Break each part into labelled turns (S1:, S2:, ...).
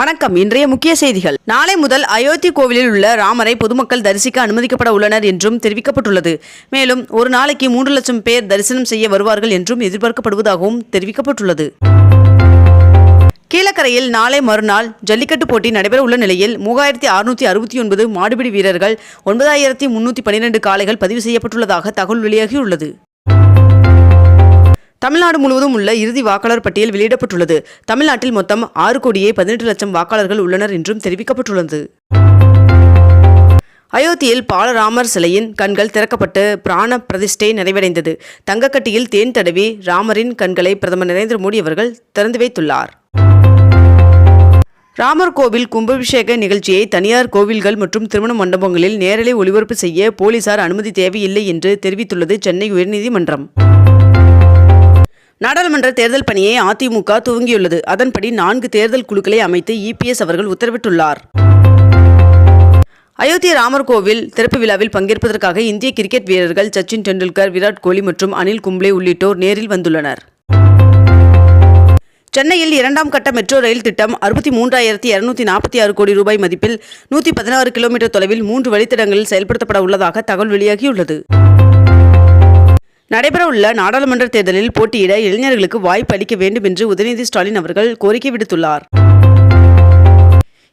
S1: வணக்கம். இன்றைய முக்கிய செய்திகள். நாளை முதல் அயோத்தி கோவிலில் உள்ள ராமரை பொதுமக்கள் தரிசிக்க அனுமதிக்கப்பட உள்ளனர் என்றும் தெரிவிக்கப்பட்டுள்ளது. மேலும் ஒரு நாளைக்கு மூன்று லட்சம் பேர் தரிசனம் செய்ய வருவார்கள் என்றும் எதிர்பார்க்கப்படுவதாகவும் தெரிவிக்கப்பட்டுள்ளது. கீழக்கரையில் நாளை மறுநாள் ஜல்லிக்கட்டு போட்டி நடைபெற உள்ள நிலையில் மூவாயிரத்தி அறுநூத்தி அறுபத்தி ஒன்பது மாடுபிடி வீரர்கள் ஒன்பதாயிரத்தி முன்னூற்றி பன்னிரெண்டு காளைகள் பதிவு செய்யப்பட்டுள்ளதாக தகவல் வெளியாகியுள்ளது. தமிழ்நாடு முழுவதும் உள்ள இறுதி வாக்காளர் பட்டியல் வெளியிடப்பட்டுள்ளது. தமிழ்நாட்டில் மொத்தம் ஆறு கோடியே பதினெட்டு லட்சம் வாக்காளர்கள் உள்ளனர் என்றும் தெரிவிக்கப்பட்டுள்ளது. அயோத்தியில் பாலராமர் சிலையின் கண்கள் திறக்கப்பட்டு பிராண பிரதிஷ்டை நிறைவடைந்தது. தங்கக்கட்டியில் தேன் தடவி ராமரின் கண்களை பிரதமர் நரேந்திர மோடி அவர்கள் திறந்து வைத்துள்ளார். ராமர் கோவில் கும்பாபிஷேக நிகழ்ச்சியை தனியார் கோவில்கள் மற்றும் திருமண மண்டபங்களில் நேரலை ஒளிபரப்பு செய்ய போலீசார் அனுமதி தேவையில்லை என்று தெரிவித்துள்ளது சென்னை உயர்நீதிமன்றம். நாடாளுமன்ற தேர்தல் பணியை அதிமுக துவங்கியுள்ளது. அதன்படி நான்கு தேர்தல் குழுக்களை அமைத்து இபிஎஸ் அவர்கள் உத்தரவிட்டுள்ளார். அயோத்தி ராமர் கோவில் திறப்பு விழாவில் பங்கேற்பதற்காக இந்திய கிரிக்கெட் வீரர்கள் சச்சின் டெண்டுல்கர் விராட் கோலி மற்றும் அனில் கும்ப்ளே உள்ளிட்டோர் நேரில் வந்துள்ளனர். சென்னையில் இரண்டாம் கட்ட மெட்ரோ ரயில் திட்டம் அறுபத்தி மூன்றாயிரத்தி இருநூத்தி நாற்பத்தி ஆறு கோடி ரூபாய் மதிப்பில் நூற்றி பதினாறு கிலோமீட்டர் தொலைவில் மூன்று வழித்தடங்களில் செயல்படுத்தப்பட உள்ளதாக தகவல் வெளியாகியுள்ளது. நடைபெறவுள்ள நாடாளுமன்ற தேர்தலில் போட்டியிட இளைஞர்களுக்கு வாய்ப்பு அளிக்க வேண்டும் என்று உதயநிதி ஸ்டாலின் அவர்கள் கோரிக்கை விடுத்துள்ளார்.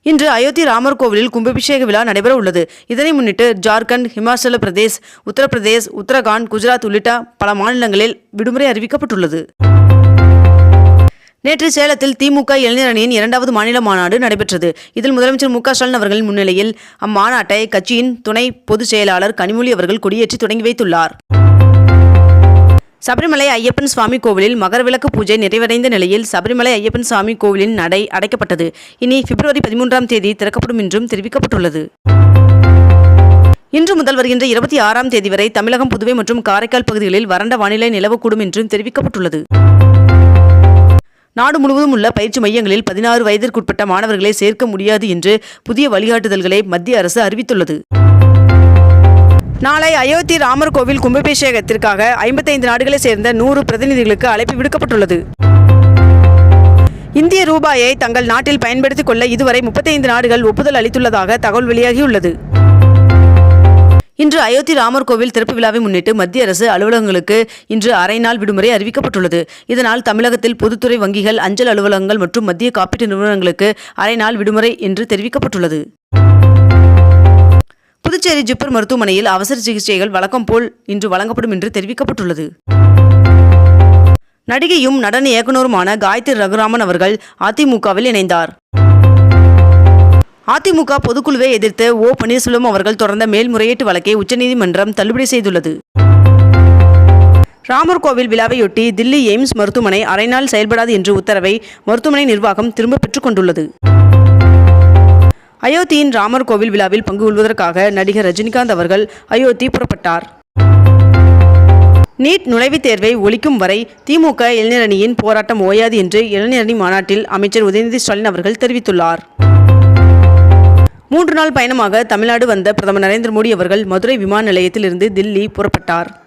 S1: இன்று அயோத்தி ராமர் கோவிலில் கும்பாபிஷேக விழா நடைபெற உள்ளது இதனை முன்னிட்டு ஜார்க்கண்ட் ஹிமாச்சல பிரதேஷ் உத்தரப்பிரதேஷ் உத்தரகாண்ட் குஜராத் உள்ளிட்ட பல மாநிலங்களில் விடுமுறை அறிவிக்கப்பட்டுள்ளது. நேற்று சேலத்தில் திமுக இளைஞர் அணியின் இரண்டாவது மாநில மாநாடு நடைபெற்றது. இதில் முதலமைச்சர் மு க ஸ்டாலின் அவர்களின் முன்னிலையில் அம்மாநாட்டை கட்சியின் துணை பொதுச் செயலாளர் கனிமொழி அவர்கள் கொடியேற்றி தொடங்கி வைத்துள்ளார். சபரிமலை ஐயப்பன் சுவாமி கோவிலில் மகரவிளக்கு பூஜை நிறைவடைந்த நிலையில் சபரிமலை ஐயப்பன் சுவாமி கோவிலின் நடை அடைக்கப்பட்டது. இனி பிப்ரவரி பதிமூன்றாம் தேதி திறக்கப்படும் என்றும் தெரிவிக்கப்பட்டுள்ளது. இன்று முதல் வருகின்ற இருபத்தி ஆறாம் தேதி வரை தமிழகம் புதுவை மற்றும் காரைக்கால் பகுதிகளில் வறண்ட வானிலை நிலவக்கூடும் என்றும் தெரிவிக்கப்பட்டுள்ளது. நாடு முழுவதும் உள்ள பயிற்சி மையங்களில் பதினாறு வயதிற்குட்பட்ட மாணவர்களை சேர்க்க முடியாது என்று புதிய வழிகாட்டுதல்களை மத்திய அரசு அறிவித்துள்ளது. நாளை அயோத்தி ராமர் கோவில் கும்பாபிஷேகத்திற்காக ஐம்பத்தைந்து நாடுகளைச் சேர்ந்த நூறு பிரதிநிதிகளுக்கு அழைப்பு விடுக்கப்பட்டுள்ளது. இந்திய ரூபாயை தங்கள் நாட்டில் பயன்படுத்திக் கொள்ள இதுவரை முப்பத்தைந்து நாடுகள் ஒப்புதல் அளித்துள்ளதாக தகவல் வெளியாகியுள்ளது. இன்று அயோத்தி ராமர் கோவில் திறப்பு விழாவை முன்னிட்டு மத்திய அரசு அலுவலகங்களுக்கு இன்று அரை நாள் விடுமுறை அறிவிக்கப்பட்டுள்ளது. இதனால் தமிழகத்தில் பொதுத்துறை வங்கிகள் அஞ்சல் அலுவலகங்கள் மற்றும் மத்திய காப்பீட்டு நிறுவனங்களுக்கு அரை நாள் விடுமுறை என்று தெரிவிக்கப்பட்டுள்ளது. புதுச்சேரி ஜிப்மர் மருத்துவமனையில் அவசர சிகிச்சைகள் வழக்கம் போல் இன்று வழங்கப்படும் என்று தெரிவிக்கப்பட்டுள்ளது. நடிகையும் நடன இயக்குனருமான காயத்ரி ரகுராமன் அவர்கள் அதிமுகவில் இணைந்தார். அதிமுக பொதுக்குழுவை எதிர்த்து ஓ. பன்னீர்செல்வம் அவர்கள் தொடர்ந்த மேல்முறையீட்டு வழக்கை உச்சநீதிமன்றம் தள்ளுபடி செய்துள்ளது. ராமர் கோவில் விழாவையொட்டி தில்லி எய்ம்ஸ் மருத்துவமனை அரை நாள் செயல்படாது என்று உத்தரவை மருத்துவமனை நிர்வாகம் திரும்ப பெற்றுக் கொண்டுள்ளது. அயோத்தியின் ராமர் கோவில் விழாவில் பங்கு கொள்வதற்காக நடிகர் ரஜினிகாந்த் அவர்கள் அயோத்தி புறப்பட்டார். நீட் நுழைவுத் தேர்வை ஒழிக்கும் வரை திமுக இளைஞரணியின் போராட்டம் ஓயாது என்று இளைஞரணி மாநாட்டில் அமைச்சர் உதயநிதி ஸ்டாலின் அவர்கள் தெரிவித்துள்ளார். மூன்று நாள் பயணமாக தமிழ்நாடு வந்த பிரதமர் நரேந்திர மோடி அவர்கள் மதுரை விமான நிலையத்திலிருந்து தில்லி புறப்பட்டார்.